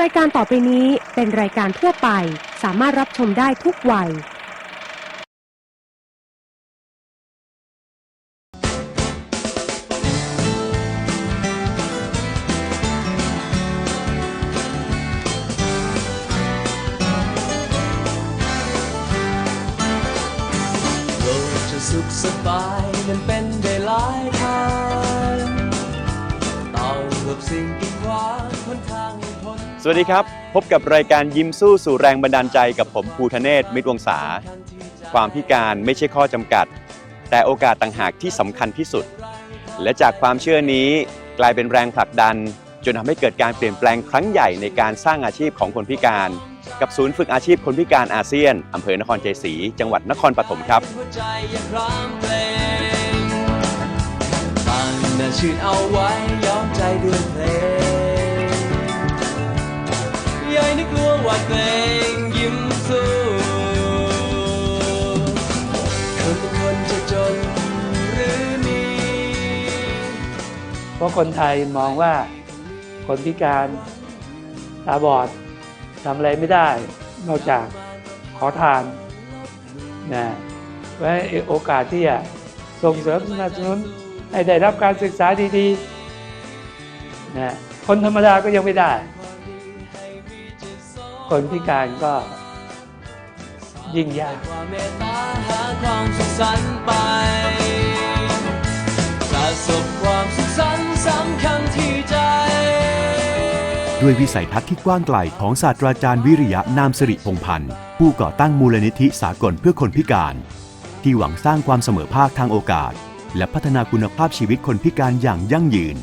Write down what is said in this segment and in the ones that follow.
รายการต่อไปนี้เป็นรายการทั่วไป สามารถรับชมได้ทุกวัย โลกจะสุขสบายนั้นเป็นได้หลายทางต้องหลบสิ่งกีดขวางหนทาง สวัสดีครับ พบกับรายการยิ้มสู้สู่แรงบันดาลใจกับผมภูทะเนศมิตรวงศาความพิการไม่ใช่ข้อจำกัด แต่โอกาสต่างหากที่สำคัญที่สุด และจากความเชื่อนี้กลายเป็นแรงผลักดัน จนทำให้เกิดการเปลี่ยนแปลงครั้งใหญ่ในการสร้างอาชีพของคนพิการ กับศูนย์ฝึกอาชีพคนพิการอาเซียนอำเภอนครชัยศรีจังหวัดนครปฐมครับ หัวใจยังพร้อมเพลงตั้งแต่ชื่นเอาไว้ยอมใจด้วยเพลง ว่าเกรงยิ้มสู้คนคนจะจนหรือมีเพราะคนไทยมองว่าคนพิการตาบอดทำอะไรไม่ได้ นอกจากขอทานนะเพราะฉะนั้โอกาสที่จะส่งเสริมสนับสนุนให้ได้รับการศึกษาดีๆนะคนธรรมดาก็ยังไม่ได้ คนพิการก็ยิ่งยากความสุขสันไปสะสมความสุขสันสำคัญที่ใจ ด้วยวิสัยทัศน์ที่กว้างไกลของศาสตราจารย์วิริยะนามสิริพงพันธ์ ผู้ก่อตั้งมูลนิธิสากลเพื่อคนพิการ ที่หวังสร้างความเสมอภาคทางโอกาส และพัฒนาคุณภาพชีวิตคนพิการอย่างยั่งยืน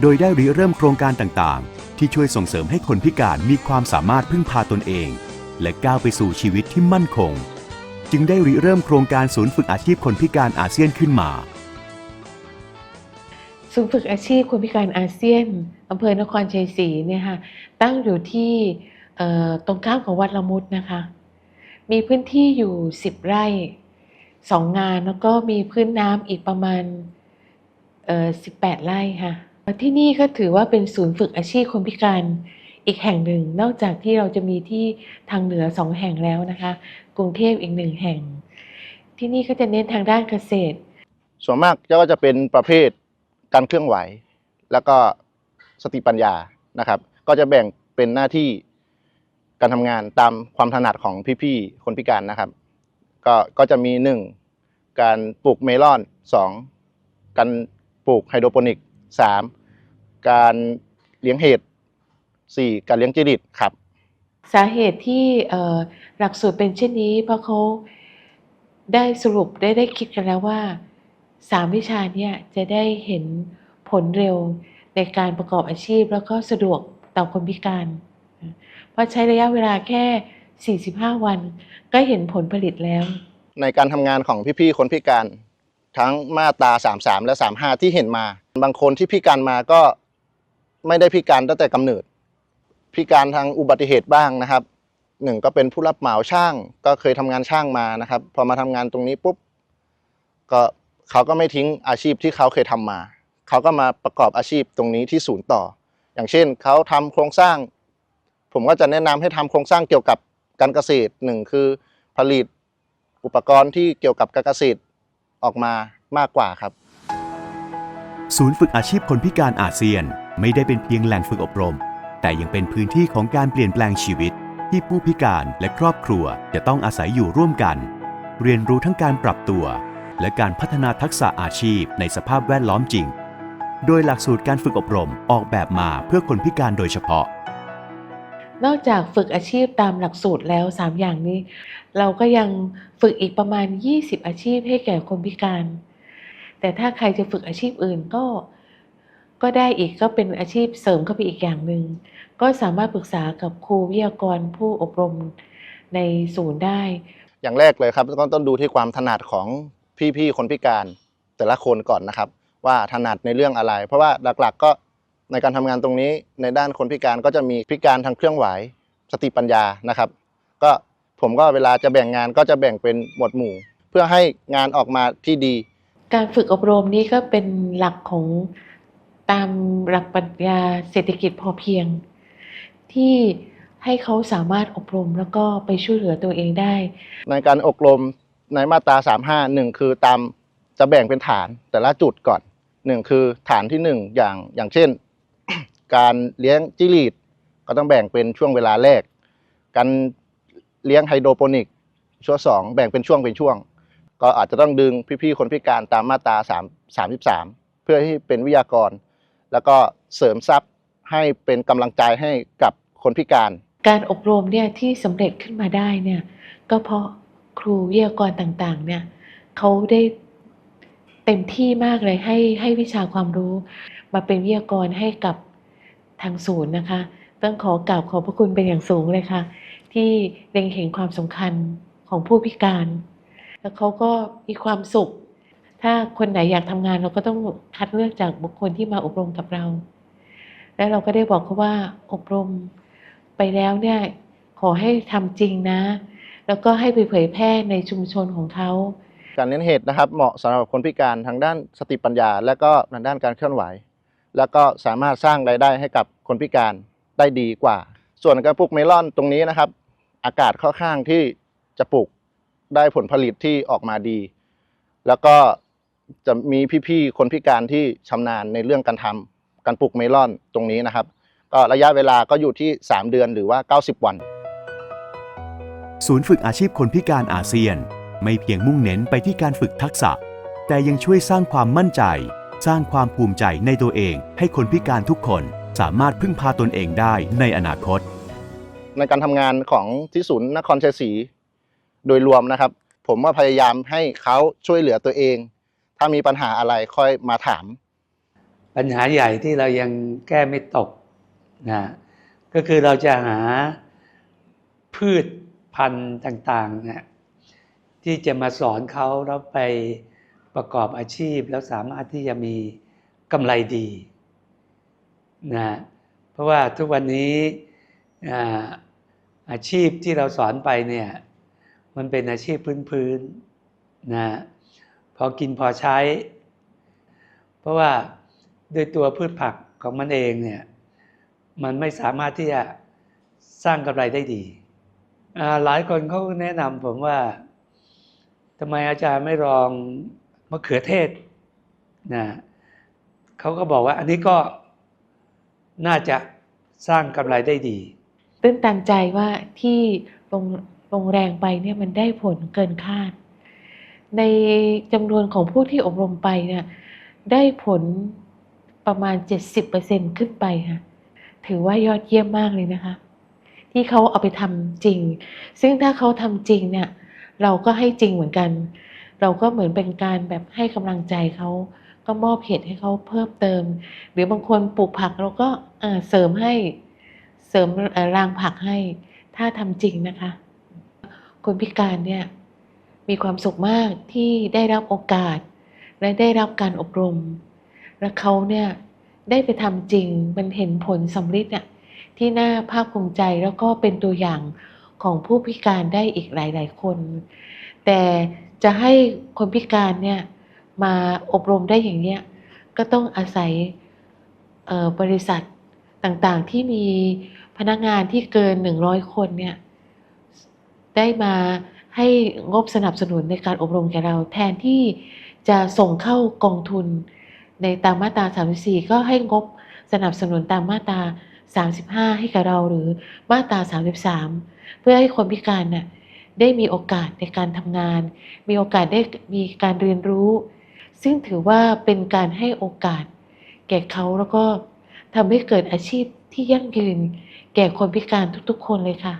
โดยได้ริเริ่มโครงการต่างๆ ที่ช่วยส่งเสริมให้คนพิการมีความสามารถพึ่งพาตนเอง และก้าวไปสู่ชีวิตที่มั่นคง จึงได้ริเริ่มโครงการศูนย์ฝึกอาชีพคนพิการอาเซียนขึ้นมาศูนย์ฝึกอาชีพคนพิการอาเซียนอำเภอนครชัยศรีเนี่ยค่ะตั้งอยู่ที่ตรงข้ามของวัดละมุดนะคะ มีพื้นที่อยู่ 10 ไร่สองงานแล้วก็มีพื้นน้ำอีกประมาณ 18 ไร่ค่ะ ที่นี่ก็ถือว่าเป็นศูนย์ฝึกอาชีพคนพิการอีกแห่งหนึ่ง นอกจากที่เราจะมีที่ทางเหนือสองแห่งแล้วนะคะ กรุงเทพอีกหนึ่งแห่ง ที่นี่ก็จะเน้นทางด้านเกษตร ส่วนมากก็จะเป็นประเภทการเคลื่อนไหว แล้วก็สติปัญญานะครับ ก็จะแบ่งเป็นหน้าที่การทำงานตามความถนัดของพี่ๆคนพิการนะครับ ก็ก็จะมีหนึ่งการปลูกเมลอนสองการปลูกไฮโดรโปนิก สามการเลี้ยงเห็ดสี่การเลี้ยงจิริตครับ สาเหตุที่เอ่อหลักสูตรเป็นเช่นนี้ เพราะเขาได้สรุปได้ได้คิดกันแล้วว่าสามวิชาเนี่ยจะได้เห็นผลเร็วในการประกอบอาชีพแล้วก็สะดวกต่อคนพิการ เพราะใช้ระยะเวลาแค่ 45 วัน ก็เห็นผลผลิตแล้ว ในการทำงานของพี่ๆ คนพิการ ทั้งมาตรา33 และ 35 ที่เห็นมา บางคนที่พิการมาก็ไม่ได้พิการตั้งแต่กำเนิด พิการทางอุบัติเหตุบ้างนะครับหนึ่งก็เป็นผู้รับเหมาช่าง ก็เคยทำงานช่างมานะครับ พอมาทำงานตรงนี้ปุ๊บก็เขาก็ไม่ทิ้งอาชีพที่เขาเคยทำมา เขาก็มาประกอบอาชีพตรงนี้ที่ศูนย์ต่อ อย่างเช่นเขาทำโครงสร้าง ผมก็จะแนะนำให้ทำโครงสร้างเกี่ยวกับการเกษตรหนึ่งคือผลิตอุปกรณ์ที่เกี่ยวกับการเกษตร ออกมามากกว่าครับ ศูนย์ฝึกอาชีพคนพิการอาเซียนไม่ได้เป็นเพียงแหล่งฝึกอบรม แต่ยังเป็นพื้นที่ของการเปลี่ยนแปลงชีวิต ที่ผู้พิการและครอบครัวจะต้องอาศัยอยู่ร่วมกัน เรียนรู้ทั้งการปรับตัว และการพัฒนาทักษะอาชีพในสภาพแวดล้อมจริง โดยหลักสูตรการฝึกอบรมออกแบบมาเพื่อคนพิการโดยเฉพาะ นอกจากฝึกอาชีพตามหลักสูตรแล้ว 3 อย่างนี้ เราก็ยังฝึกอีกประมาณ 20 อาชีพให้แก่คนพิการ แต่ถ้าใครจะฝึกอาชีพอื่นก็ก็ได้อีกก็เป็นอาชีพเสริมเข้าไปอีกอย่างหนึ่งก็สามารถปรึกษากับครูวิทยากรผู้อบรมในศูนย์ได้ อย่างแรกเลยครับ ก็ต้องดูที่ความถนัดของพี่ๆคนพิการแต่ละคนก่อนนะครับ ว่าถนัดในเรื่องอะไร เพราะว่าหลักๆ ก็ ในการทำงานตรงนี้ในด้านคนพิการก็จะมีพิการทางเครื่องไหวสติปัญญานะครับ ก็ผมก็เวลาจะแบ่งงานก็จะแบ่งเป็นหมวดหมู่ เพื่อให้งานออกมาที่ดี การฝึกอบรมนี้ก็เป็นหลักของตามหลักปรัชญาเศรษฐกิจพอเพียง ที่ให้เขาสามารถอบรมแล้วก็ไปช่วยเหลือตัวเองได้ ในการอบรมในมาตรา 35หนึ่งคือตามจะแบ่งเป็นฐานแต่ละจุดก่อนหนึ่งคือฐานที่หนึ่งอย่างอย่างเช่น การเลี้ยงจิ้งหรีดก็ต้องแบ่งเป็นช่วงเวลาแรก การเลี้ยงไฮโดรโปนิกช่วงสองแบ่งเป็นช่วงเป็นช่วง ก็อาจจะต้องดึงพี่ๆคนพิการตามมาตรา3 33 เพื่อให้เป็นวิทยากร แล้วก็เสริมทรัพย์ให้เป็นกำลังใจให้กับคนพิการ การอบรมเนี่ยที่สำเร็จขึ้นมาได้เนี่ยก็เพราะครูวิทยากรต่างๆเนี่ยเขาได้เต็มที่มากเลยให้ให้วิชาความรู้ มาเป็นวิทยากรให้กับ ทางศูนย์นะคะ ต้องขอกราบขอบพระคุณเป็นอย่างสูงเลยค่ะ ที่เล็งเห็นความสำคัญของผู้พิการ แล้วเขาก็มีความสุข ถ้าคนไหนอยากทำงานเราก็ต้องคัดเลือกจากบุคคลที่มาอบรมกับเรา แล้วเราก็ได้บอกเขาว่าอบรมไปแล้วเนี่ยขอให้ทำจริงนะ แล้วก็ให้ไปเผยแพร่ในชุมชนของเขาการเน้นเหตุนะครับเหมาะสำหรับคนพิการทางด้านสติปัญญา และก็ทางด้านการเคลื่อนไหว แล้วก็สามารถสร้างรายได้ให้กับคนพิการได้ดีกว่า ส่วนการปลูกเมลอนตรงนี้นะครับ อากาศค่อนข้างที่จะปลูกได้ผลผลิตที่ออกมาดี แล้วก็จะมีพี่ๆคนพิการที่ชำนาญในเรื่องการทำการปลูกเมลอนตรงนี้นะครับ ก็ระยะเวลาก็อยู่ที่ 3 เดือนหรือว่า 90 วัน ศูนย์ฝึกอาชีพคนพิการอาเซียน ไม่เพียงมุ่งเน้นไปที่การฝึกทักษะ แต่ยังช่วยสร้างความมั่นใจ สร้างความภูมิใจในตัวเอง ให้คนพิการทุกคนสามารถพึ่งพาตนเองได้ในอนาคต ในการทำงานของที่ศูนย์นครชัยศรีโดยรวมนะครับ ผมว่าพยายามให้เขาช่วยเหลือตัวเอง ถ้ามีปัญหาอะไรค่อยมาถาม ปัญหาใหญ่ที่เรายังแก้ไม่ตกนะก็คือเราจะหาพืชพันธุ์ต่างๆเนี่ยที่จะมาสอนเขาแล้วไป ประกอบอาชีพแล้วสามารถที่จะมีกำไรดีนะเพราะว่าทุกวันนี้อาชีพที่เราสอนไปเนี่ยมันเป็นอาชีพพื้นๆนะพอกินพอใช้ เพราะว่าด้วยตัวพืชผักของมันเองเนี่ยมันไม่สามารถที่จะสร้างกำไรได้ดี หลายคนเขาแนะนำผมว่าทำไมอาจารย์ไม่ลอง มะเขือเทศนะเขาก็บอกว่าอันนี้ก็น่าจะสร้างกำไรได้ดีตื้นตันใจว่าที่ลงลงแรงไปเนี่ยมันได้ผลเกินคาด ในจำนวนของผู้ที่อบรมไปเนี่ยได้ผลประมาณ 70%ขึ้นไปค่ะถือว่ายอดเยี่ยมมากเลยนะคะ ที่เขาเอาไปทำจริง ซึ่งถ้าเขาทำจริงเนี่ยเราก็ให้จริงเหมือนกัน เราก็เหมือนเป็นการแบบให้กำลังใจเขาก็มอบเหตุให้เขาเพิ่มเติม หรือบางคนปลูกผักเราก็เสริมให้เสริมเอ่อรางผักให้ ถ้าทำจริงนะคะ คนพิการเนี่ยมีความสุขมากที่ได้รับโอกาส และได้รับการอบรม และเขาเนี่ยได้ไปทำจริงมันเห็นผลสำลิดอะที่น่าภาคภูมิใจแล้วก็เป็นตัวอย่างของผู้พิการได้อีกหลาย ๆ คน แต่จะให้คนพิการเนี่ยมาอบรมได้อย่างเนี้ยก็ต้องอาศัยบริษัทต่างๆที่มีพนักงานที่เกิน 100 คนเนี่ยได้มาให้งบสนับสนุนในการอบรมแก่เรา แทนที่จะส่งเข้ากองทุนในตามมาตรา 34 ก็ให้งบสนับสนุนตามมาตรา 35 ให้กับเราหรือมาตรา 33 เพื่อให้คนพิการน่ะ ได้มีโอกาสในการทำงาน มีโอกาสได้มีการเรียนรู้ ซึ่งถือว่าเป็นการให้โอกาส แก่เขาแล้วก็ทำให้เกิดอาชีพที่ยั่งยืน แก่คนพิการทุกๆ คนเลยค่ะ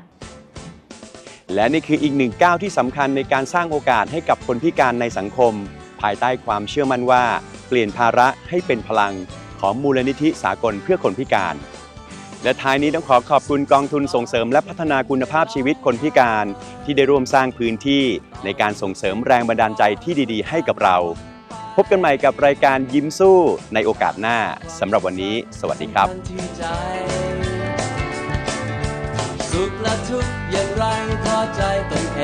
และนี่คืออีกหนึ่งก้าวที่สำคัญในการสร้างโอกาสให้กับคนพิการในสังคม ภายใต้ความเชื่อมั่นว่า เปลี่ยนภาระให้เป็นพลังของมูลนิธิสากลเพื่อคนพิการ และท้ายนี้ต้องขอขอบคุณกองทุนส่งเสริมและพัฒนาคุณภาพชีวิตคนพิการ ที่ได้ร่วมสร้างพื้นที่ในการส่งเสริมแรงบันดาลใจที่ดีๆ ให้กับเรา พบกันใหม่กับรายการยิ้มสู้ในโอกาสหน้าสำหรับวันนี้ สวัสดีครับ สุขและทุกข์อย่างไรพอใจตนเอ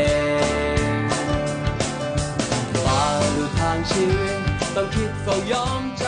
งฝ่าดูทางชีวิตต้องคิดเฝ้ายอมใจ